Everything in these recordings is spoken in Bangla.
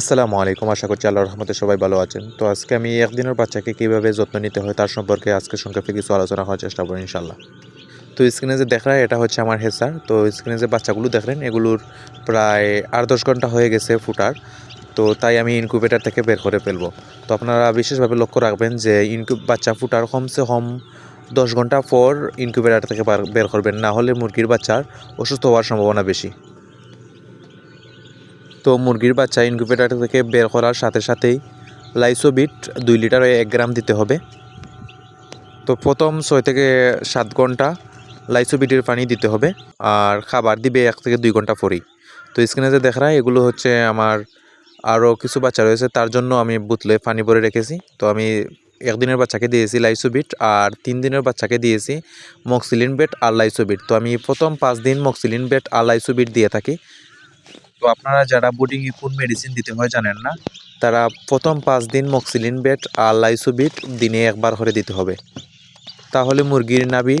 আসসালামু আলাইকুম, আশা করছি আল্লাহ রহমতে সবাই ভালো আছেন। তো আজকে আমি একদিনের বাচ্চাকে কীভাবে যত্ন নিতে হয় তার সম্পর্কে আজকে সংক্ষেপে কিছু আলোচনা করার চেষ্টা করব ইনশাল্লাহ তো স্ক্রিনে যে দেখা এটা হচ্ছে আমার হেসার তো স্ক্রিনে যে বাচ্চাগুলো দেখলেন, এগুলোর প্রায় আট দশ ঘণ্টা হয়ে গেছে ফুটার। তো তাই আমি ইনকিউবেটার থেকে বের করে ফেলব। তো আপনারা বিশেষভাবে লক্ষ্য রাখবেন যে ইনকিউ বাচ্চা ফুটার কমসে কম দশ ঘণ্টা পর ইনকিউবেটার থেকে বের করবেন। না হলে মুরগির বাচ্চার অসুস্থ হওয়ার সম্ভাবনা বেশি। তো মুরগির বাচ্চা ইনকিউবেটার থেকে বের করার সাথে সাথেই লাইসোবিট দুই লিটার এক গ্রাম দিতে হবে। তো প্রথম ছয় থেকে সাত ঘণ্টা লাইসোবিটের পানি দিতে হবে আর খাবার দিবে এক থেকে দুই ঘণ্টা পরেই। তো স্ক্রিনে যে দেখা এগুলো হচ্ছে আমার আরও কিছু বাচ্চা রয়েছে, তার জন্য আমি বুতলে পানি ভরে রেখেছি। তো আমি একদিনের বাচ্চাকে দিয়েছি লাইসোবিট আর তিন দিনের বাচ্চাকে দিয়েছি মক্সিলিন বেট আর লাইসোবিট তো আমি প্রথম পাঁচ দিন মক্সিলিন বেট আর লাইসোবিট দিয়ে থাকি। তো আপনারা যারা বোর্ডিংয়ে কোন মেডিসিন দিতে হয় জানেন না, তারা প্রথম পাঁচ দিন মক্সিলিন বেট আর লাইসোবিট দিনে একবার করে দিতে হবে। তাহলে মুরগির নাভি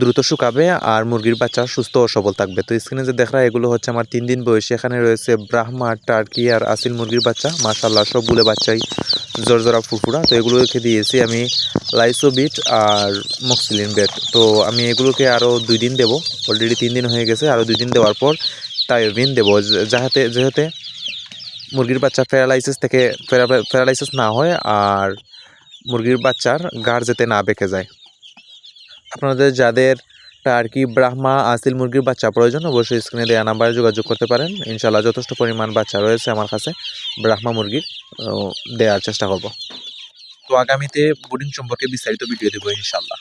দ্রুত শুকাবে আর মুরগির বাচ্চা সুস্থ ও সবল থাকবে। তো স্ক্রিনে যে দেখা এগুলো হচ্ছে আমার তিন দিন বয়সী। এখানে রয়েছে ব্রাহ্মা, টার্কি আর আসিল মুরগির বাচ্চা। মাশাল্লাহ সবগুলো বাচ্চাই জর্জরা ফুরফুরা। তো এগুলোকে দিয়েছি আমি লাইসোবিট আর মক্সিলিন বেট তো আমি এগুলোকে আরও দুই দিন দেবো। অলরেডি তিন দিন হয়ে গেছে। আরও দুই দিন দেওয়ার পর টায়োভিন দেবো। যাহাতে যেহেতু মুরগির বাচ্চা প্যারালাইসিস থেকে প্যারালাইসিস না হয় আর মুরগির বাচ্চার গাড় যাতে না বেঁকে যায়। আপনাদের যাদের টার্কি, ব্রাহ্মা, আসিল মুরগির বাচ্চা প্রয়োজন, অবশ্যই স্ক্রিনে দেওয়া নাম্বারে যোগাযোগ করতে পারেন। ইনশাল্লাহ যথেষ্ট পরিমাণ বাচ্চা রয়েছে আমার কাছে। ব্রাহ্মা মুরগির দেওয়ার চেষ্টা করব। তো আগামীতে বোর্ডিং সম্পর্কে বিস্তারিত ভিডিও দেবো ইনশাল্লাহ